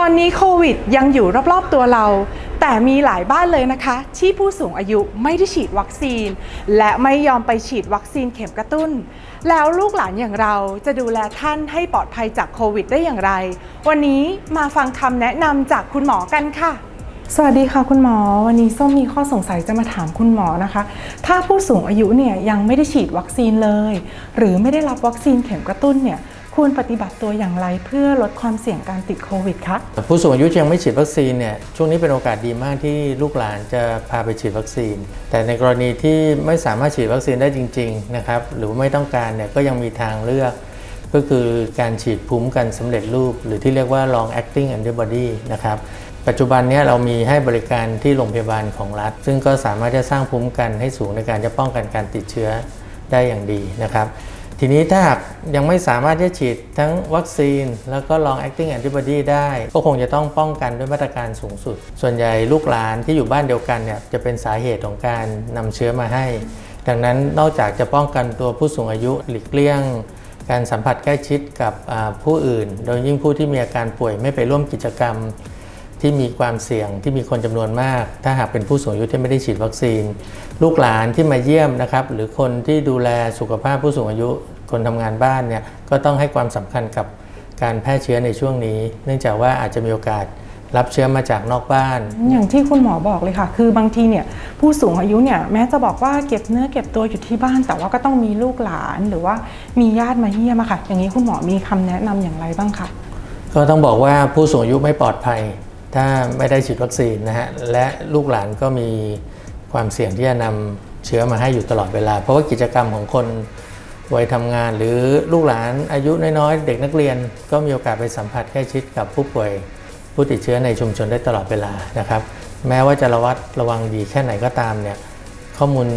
อนนี้โควิดยังอยู่รอบๆตัวเรา แต่มีหลายบ้านเลยนะคะ ที่ผู้สูงอายุไม่ได้ฉีดวัคซีน และไม่ยอมไปฉีดวัคซีนเข็มกระตุ้น แล้วลูกหลานอย่างเราจะดูแลท่านให้ปลอดภัยจากโควิดได้อย่างไร วันนี้มาฟังคำแนะนำจากคุณหมอกันค่ะ สวัสดีค่ะคุณหมอ วันนี้ส้มมีข้อสงสัยจะมาถามคุณหมอนะคะ ถ้าผู้สูงอายุเนี่ยยังไม่ได้ฉีดวัคซีนเลย หรือไม่ได้รับวัคซีนเข็มกระตุ้นเนี่ย ควรปฏิบัติตัวอย่างไรเพื่อลดความเสี่ยงการติดโควิดคะผู้สูงอายุยังไม่ฉีดวัคซีนเนี่ยช่วงนี้เป็นโอกาสดีมากที่ลูกหลานจะพาไปฉีดวัคซีน แต่ในกรณีที่ไม่สามารถฉีดวัคซีนได้จริงๆนะครับหรือไม่ต้องการเนี่ยก็ยังมีทางเลือก ก็คือการฉีดภูมิกันสำเร็จรูป หรือที่เรียกว่า long acting antibody นะครับปัจจุบันนี้เรามีให้บริการที่โรงพยาบาลของรัฐ ซึ่งก็สามารถจะสร้างภูมิกันให้สูงในการจะป้องกันการติดเชื้อได้อย่างดีนะครับ ทีนี้ถ้าหากยังไม่สามารถที่จะฉีดทั้งวัคซีน แล้วก็ long acting antibody ได้ ก็คงจะต้องป้องกันด้วยมาตรการสูงสุด ส่วนใหญ่ลูกหลานที่อยู่บ้านเดียวกันเนี่ยจะเป็นสาเหตุของการนำเชื้อมาให้ ดังนั้นนอกจากจะป้องกันตัวผู้สูงอายุหลีกเลี่ยง การสัมผัสใกล้ชิดกับผู้อื่น โดยยิ่งผู้ที่มีอาการป่วยไม่ไปร่วมกิจกรรม ที่มีความเสี่ยงที่มีคนจำนวนมาก ถ้าหากเป็นผู้สูงอายุที่ไม่ได้ฉีดวัคซีน ลูกหลานที่มาเยี่ยมนะครับ หรือคนที่ดูแลสุขภาพผู้สูงอายุ คนทำงานบ้านเนี่ยก็ต้องให้ความสำคัญกับการแพร่เชื้อในช่วงนี้ เนื่องจากว่าอาจจะมีโอกาสรับเชื้อมาจากนอกบ้าน อย่างที่คุณหมอบอกเลยค่ะ คือบางทีเนี่ยผู้สูงอายุเนี่ยแม้จะบอกว่าเก็บเนื้อเก็บตัวอยู่ที่บ้าน แต่ว่าก็ต้องมีลูกหลานหรือว่ามีญาติมาเยี่ยมอะค่ะ อย่างนี้คุณหมอมีคำแนะนำอย่างไรบ้างคะก็ต้องบอกว่าผู้สูงอายุไม่ปลอดภัย ถ้าไม่ได้ฉีดวัคซีนนะฮะและลูกหลานก็มีความเสี่ยงที่จะนำเชื้อมาให้อยู่ตลอดเวลา เพราะว่ากิจกรรมของคนวัยทำงานหรือลูกหลานอายุน้อยๆ เด็กนักเรียนก็มีโอกาสไปสัมผัสใกล้ชิดกับผู้ป่วยผู้ติดเชื้อในชุมชนได้ตลอดเวลานะครับ แม้ว่าจะระวัดระวังดีแค่ไหนก็ตามเนี่ยข้อมูล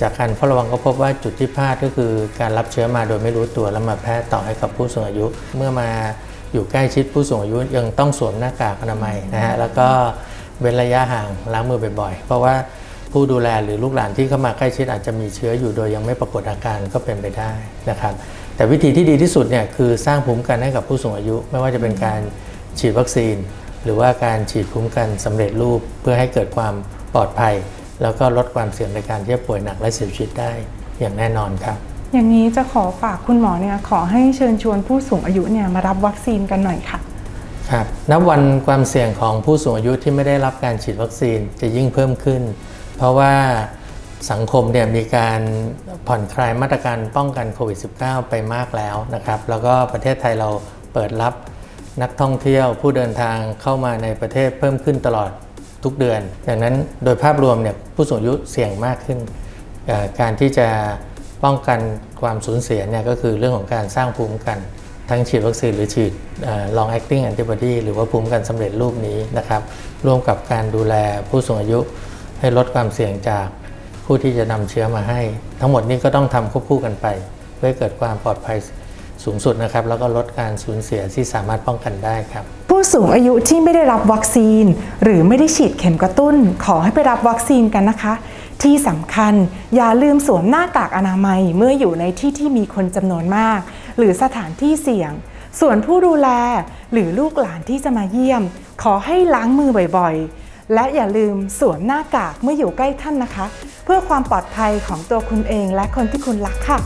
จากการเฝ้าระวังก็พบว่าจุดที่พลาดก็คือการรับเชื้อมาโดยไม่รู้ตัวแล้วมาแพร่ต่อให้กับผู้สูงอายุเมื่อมา อยู่ใกล้ชิดผู้สูงอายุยังต้องสวมหน้ากากอนามัยนะฮะแล้วก็เว้นระยะห่างล้างมือบ่อยๆ เพราะว่าผู้ดูแลหรือลูกหลานที่เข้ามาใกล้ชิดอาจจะมีเชื้ออยู่โดยยังไม่ปรากฏอาการก็เป็นไปได้นะครับ แต่วิธีที่ดีที่สุดเนี่ยคือสร้างภูมิคุ้มกันให้กับผู้สูงอายุ ไม่ว่าจะเป็นการฉีดวัคซีน หรือว่าการฉีดภูมิคุ้มกันสำเร็จรูปเพื่อให้เกิดความปลอดภัย แล้วก็ลดความเสี่ยงในการที่จะป่วยหนักและเสียชีวิตได้อย่างแน่นอนครับ อย่างนี้จะขอฝากคุณหมอเนี่ยขอให้เชิญชวนผู้สูงอายุเนี่ยมารับวัคซีนกันหน่อยค่ะครับนับวันความเสี่ยงของผู้สูงอายุที่ไม่ได้รับการฉีดวัคซีนจะยิ่งเพิ่มขึ้น เพราะว่าสังคมเนี่ยมีการผ่อนคลายมาตรการป้องกันโควิด -19 ไปมากแล้วนะครับ แล้วก็ประเทศไทยเราเปิดรับนักท่องเที่ยวผู้เดินทางเข้ามาในประเทศเพิ่มขึ้นตลอดทุกเดือน ดังนั้นโดยภาพรวมเนี่ยผู้สูงอายุเสี่ยงมากขึ้น การที่จะ ป้องกันความสูญเสียเนี่ยก็คือเรื่องของการสร้างภูมิคุ้มกันทั้งฉีดวัคซีนหรือฉีด long acting antibody หรือว่าภูมิคุ้มกันสำเร็จรูปนี้นะครับร่วมกับการดูแลผู้สูงอายุให้ลดความเสี่ยงจากผู้ที่จะนำเชื้อมาให้ ทั้งหมดนี้ก็ต้องทำควบคู่กันไป เพื่อเกิดความปลอดภัยสูงสุดนะครับ แล้วก็ลดการสูญเสียที่สามารถป้องกันได้ครับ ผู้สูงอายุที่ไม่ได้รับวัคซีน หรือไม่ได้ฉีดเข็มกระตุ้น ขอให้ไปรับวัคซีนกันนะคะ ที่สำคัญอย่าลืมสวมหน้ากากอนามัยเมื่ออยู่ในที่ที่มีคนจำนวนมาก หรือสถานที่เสี่ยง ส่วนผู้ดูแลหรือลูกหลานที่จะมาเยี่ยม ขอให้ล้างมือบ่อยๆ และอย่าลืมสวมหน้ากากเมื่ออยู่ใกล้ท่านนะคะ เพื่อความปลอดภัยของตัวคุณเองและคนที่คุณรักค่ะ